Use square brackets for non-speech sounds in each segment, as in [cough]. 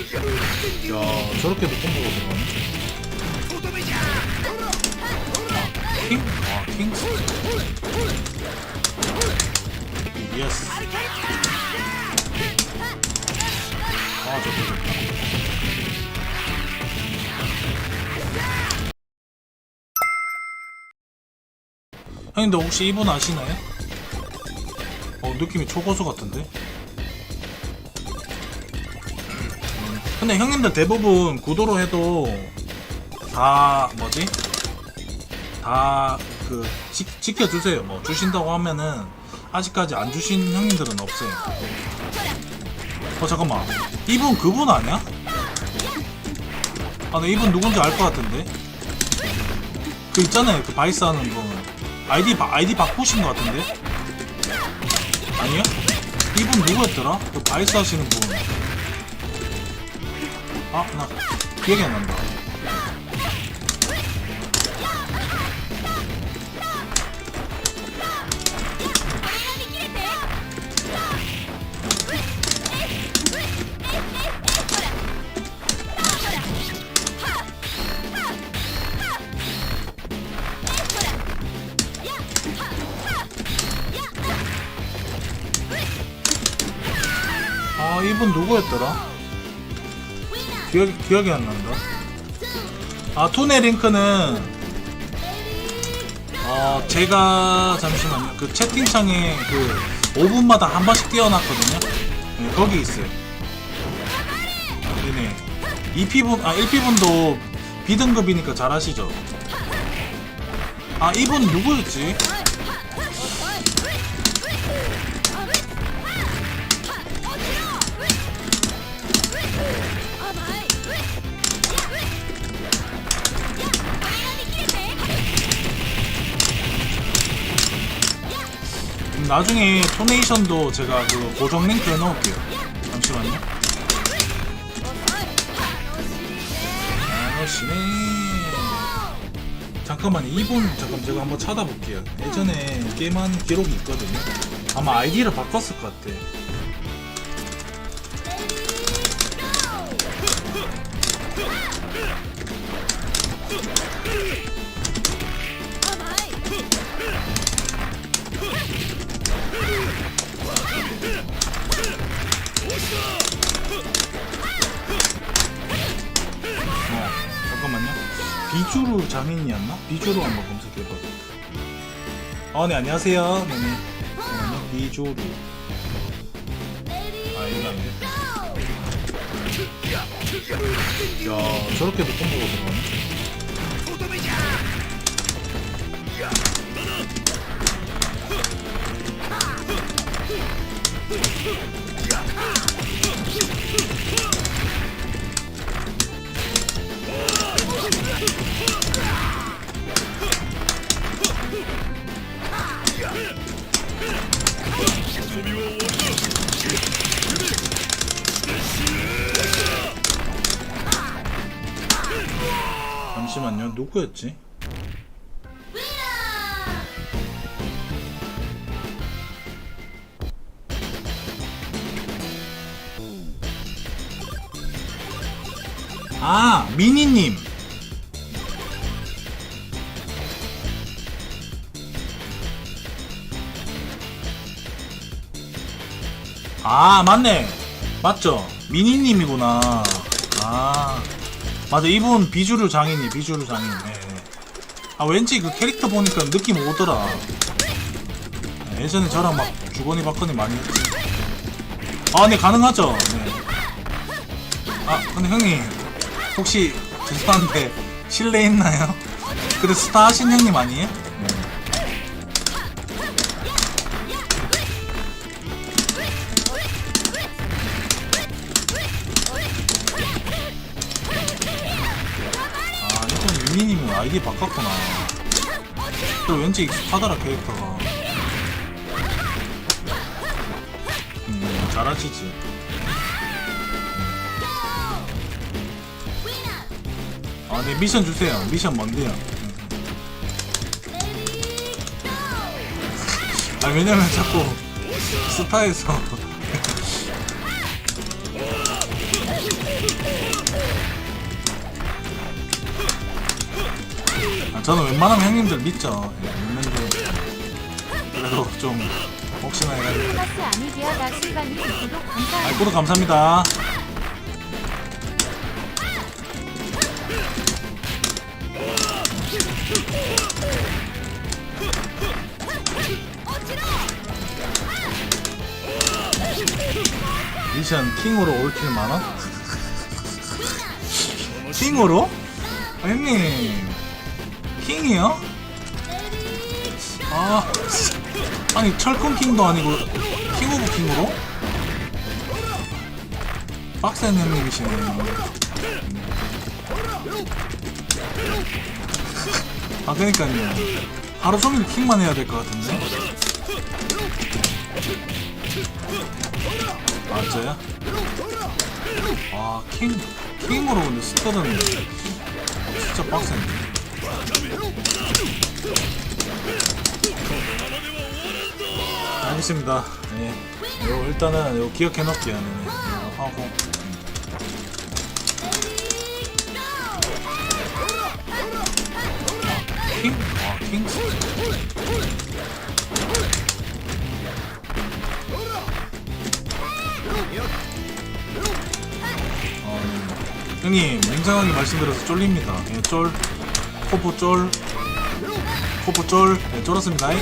야 저렇게도 콤보가 들어가네 아, 킹? 아 킹? 예스 아 저거 좋다 형님들 혹시 이분 아시나요? 어 느낌이 초고수 같은데? 근데 형님들 대부분 구도로 해도 다 뭐지? 다 그 지켜주세요. 뭐 주신다고 하면은 아직까지 안 주신 형님들은 없어요. 어 잠깐만 이분 그분 아니야? 아나 이분 누군지 알 것 같은데 그 있잖아요 그 바이스 하는 분 아이디 바, 아이디 바꾸신 것 같은데 아니야? 이분 누구였더라? 그 바이스 하시는 분 아, 나 기억이 안 난다. 아, 이분 누구였더라? 기억이, 기억이 안 난다. 아, 투네 링크는, 어, 제가, 잠시만요. 그 채팅창에 그 5분마다 한 번씩 띄워놨거든요. 네, 거기 있어요. 네네. 2피분, 아, 1피분도 B등급이니까 잘 아시죠? 아, 이분 누구였지? 나중에 토네이션도 제가 그 고정 링크 해놓을게요. 잠시만요. 아시네. 잠깐만 이분 잠깐 제가 한번 찾아볼게요. 예전에 게임한 기록이 있거든요. 아마 아이디를 바꿨을 것 같아. 비주루 장인이었나? 비주루 한번 검색해봐. 어, 네, 안녕하세요. 네네. 잠깐만요. 비주루. 아, 이게 아니네. 야, 저렇게도 콤보가 들어가네. 잠시만요. 누구였지? 아, 미니님. 아, 맞네. 맞죠? 미니님이구나. 아, 맞아. 이분 비주류 장인이, 비주류 장인. 네, 네. 아, 왠지 그 캐릭터 보니까 느낌 오더라. 네, 예전에 저랑 막 주거니 받거니 많이 했지. 아, 네, 가능하죠? 네. 아, 근데 형님, 혹시 죄송한데 실례 있나요? 근데 스타 하신 형님 아니에요? 유미님은 아이디 바꿨구나. 또 왠지 익숙하더라 캐릭터가. 음, 잘하시지. 아, 네, 미션 주세요. 미션 뭔데요? 아, 왜냐면 자꾸 스타에서 [laughs] 아, 저는 웬만하면 형님들 믿죠. 예, 믿는데 그래도 좀 혹시나 해가지고. 플러스 아니디어 다실바님 구독 아, 감사합니다. 구독 감사합니다. 미션 킹으로 올킬 만원? [laughs] 킹으로? 아, 형님 킹이요? 아 아니 철컹 킹도 아니고 킹 오브 킹으로? 빡센 형님이시네 아 그니까요 하루 종일 킹만 해야 될 것 같은데 아 진짜요? 아 킹, 킹으로 근데 스쿼드는 진짜 빡센데 알겠습니다 네. 요 일단은 요 기억해 놓을게요 네. 하고 킹? 아 킹? 어, 네. 형님 냉정하게 말씀드려서 쫄립니다 예, 쫄 코프 쫄 코프 쫄 예, 쫄았습니다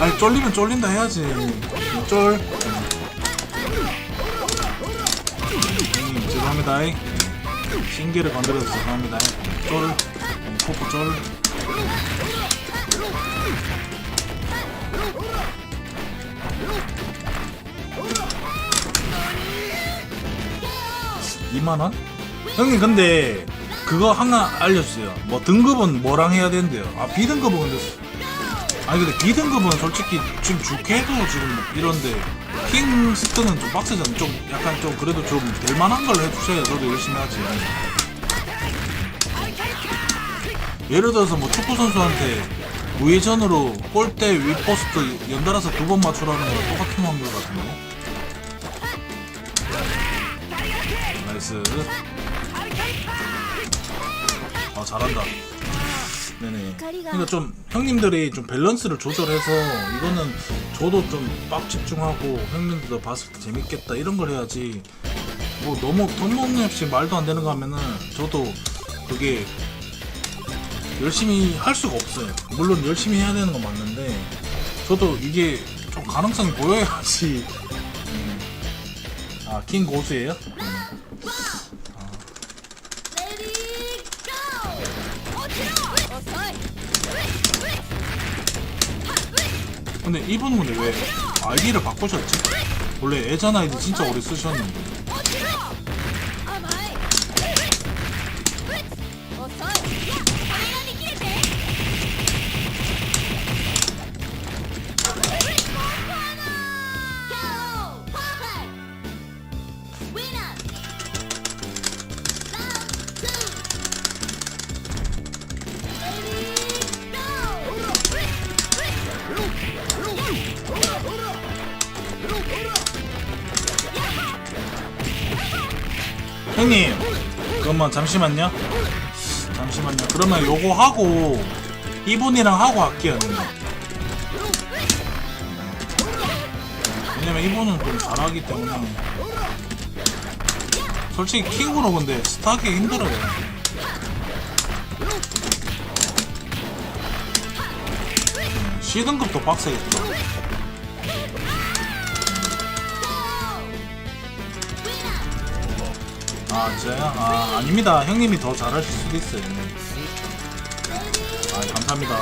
아니 쫄리면 쫄린다 해야지. 예, 쫄. 형님 죄송합니다. 예. 신기를 건드려서 죄송합니다. 쫄. 예, 코프 쫄. 이만원? 형님 근데 그거 하나 알려주세요. 뭐 등급은 뭐랑 해야 된대요? 아 B등급은 근데 아니 근데 B등급은 솔직히 지금 주캐도 지금 이런데 킹스트는 좀 빡세잖아. 좀 약간 좀 그래도 좀 될만한 걸 해주셔야 저도 열심히 하지. 예를 들어서 뭐 축구 선수한테 우회전으로 골대 윗포스트 연달아서 두 번 맞추라는 거랑 똑같은 확률 같은데. 나이스. 아 잘한다 네네 그러니까 좀 형님들이 좀 밸런스를 조절해서 이거는 저도 좀 빡 집중하고 형님들도 봤을 때 재밌겠다 이런 걸 해야지 뭐 너무 돈 없이 말도 안 되는 거 하면은 저도 그게 열심히 할 수가 없어요 물론 열심히 해야 되는 건 맞는데 저도 이게 좀 가능성이 보여야지 음. 아킹 고수예요? 근데 이분 근데 왜 아이디를 바꾸셨지? 원래 예전 아이디 진짜 오래 쓰셨는데 형님 그러면 잠시만요. 잠시만요. 그러면 요거 하고 이분이랑 하고 할게요 형님. 왜냐면 이분은 좀 잘하기 때문에. 솔직히 킹으로 근데 스타하기 힘들어요. C등급도 빡세겠죠 아 진짜요? 아 아닙니다 형님이 더 잘하실 수도 있어요 아 감사합니다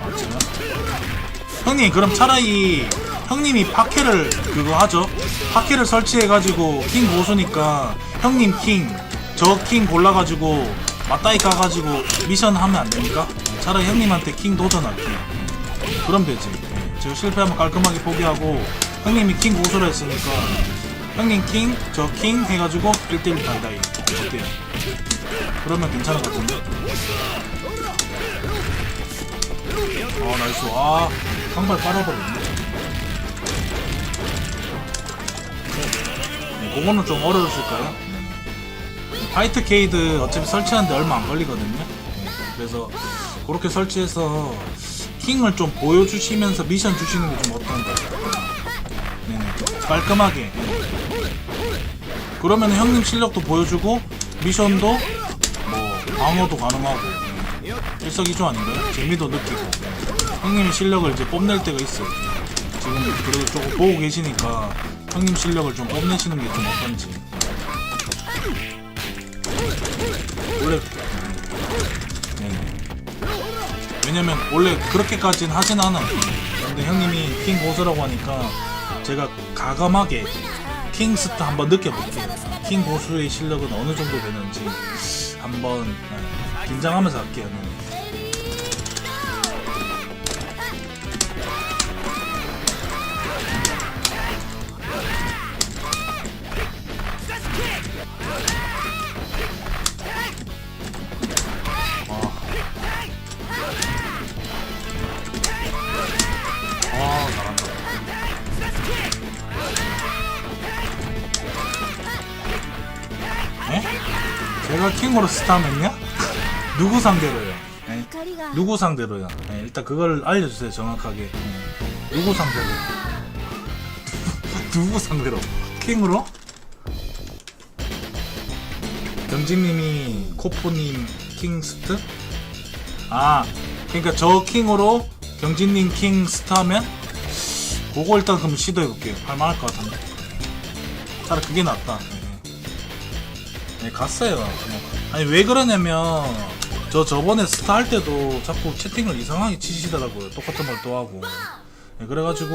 아 진짜요? 형님 그럼 차라리 형님이 파케를 그거 하죠 파케를 설치해가지고 킹 고수니까 형님 킹저 킹 골라가지고 맞다이 까가지고 미션 하면 안 됩니까? 차라리 형님한테 킹 도전할게요 그럼 되지 예, 제가 실패하면 깔끔하게 포기하고 형님이 킹 고수를 했으니까 형님 킹, 저 킹 해가지고 1대1 다이다이 어때요? 그러면 괜찮을 것 같은데? 아 나이스 아 상발 빨아버렸네 네, 그거는 좀 어려우실까요? 네. 화이트 케이드 어차피 설치하는데 얼마 안 걸리거든요. 네, 그래서 그렇게 설치해서 킹을 좀 보여주시면서 미션 주시는 게 좀 어떤가. 네 네. 깔끔하게. 그러면 형님 실력도 보여주고 미션도 뭐 방어도 가능하고 네. 일석이조 아닌가요? 재미도 느끼고 형님 실력을 이제 뽐낼 때가 있어요. 지금 그래도 조금 보고 계시니까 형님 실력을 좀 뽐내시는 게 좀 어떤지. 원래 네네. 왜냐면 원래 그렇게까지는 하진 않아요. 근데 형님이 킹 고수라고 하니까 제가 가감하게 킹스타 한번 느껴볼게요. 킹 고수의 실력은 어느 정도 되는지 한번 네, 긴장하면서 할게요. 킹으로 스타면요? [laughs] 누구 상대로요? 네? 누구 상대로요? 네, 일단 그걸 알려주세요 정확하게. 네. 누구 상대로? [laughs] 누구 상대로? 킹으로? 경진님이 코프님 킹스트? 아, 그러니까 저 킹으로 경진님 킹 스타면 그거 일단 그럼 시도해볼게요. 할만할 것 같은데. 차라리 그게 낫다. 네. 네, 갔어요. 그냥. 아니 왜 그러냐면 저 저번에 스타 할 때도 자꾸 채팅을 이상하게 치시더라고요. 똑같은 말 또 하고. 네, 그래가지고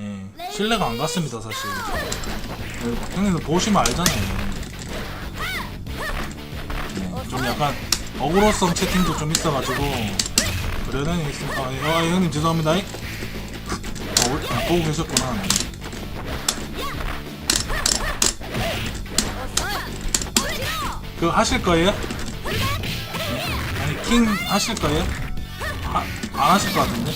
예, 신뢰가 안 갔습니다 사실. 네, 형님들 보시면 알잖아요. 네, 좀 약간 어그로성 채팅도 좀 있어가지고 그래는 있습니다. 아, 예, 아, 형님 죄송합니다. 아, 올- 아, 보고 계셨구나. 네. 그 하실 거예요? 아니 킹 하실 거예요? 아, 안 하실 것 같은데?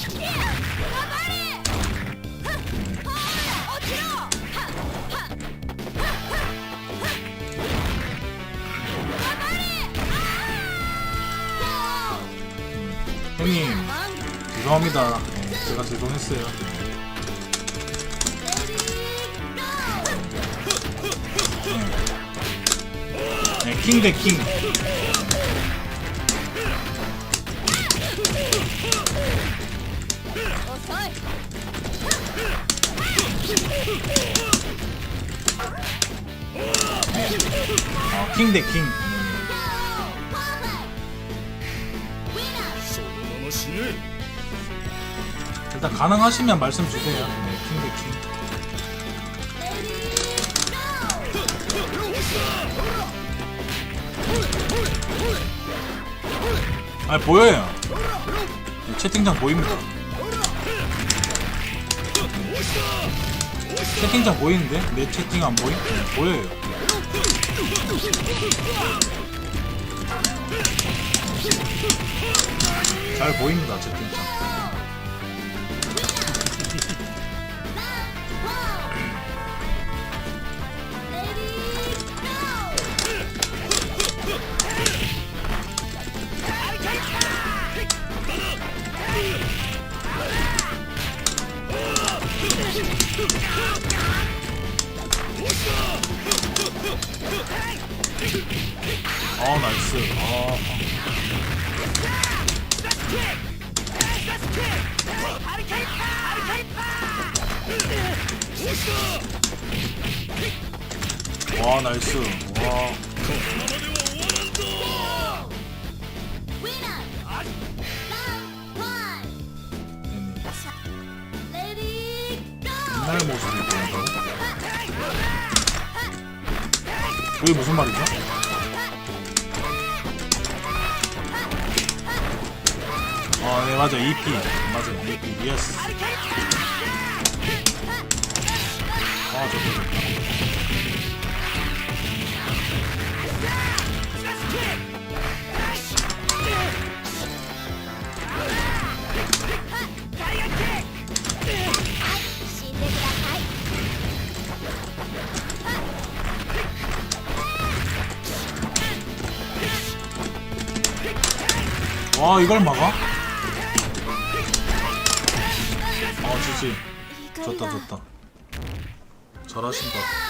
형님 죄송합니다. 네, 제가 죄송했어요. 킹 대 킹. 어, 킹대 킹. 일단 가능하시면 말씀 주세요. 아 보여요. 네, 채팅창 보입니다. 채팅창 보이는데 내 채팅 안 보임? 네, 보여요. 잘 보입니다 채팅창. 아 나이스. 아. 와 나이스. 와. 옛날 모습이 보인다고? 그게 무슨 말이죠? 아, 네, 맞아. EP. 맞아. EP. 예스. 아, 좋다. 와 이걸 막아? 어 지지. 좋다 좋다. 잘하신다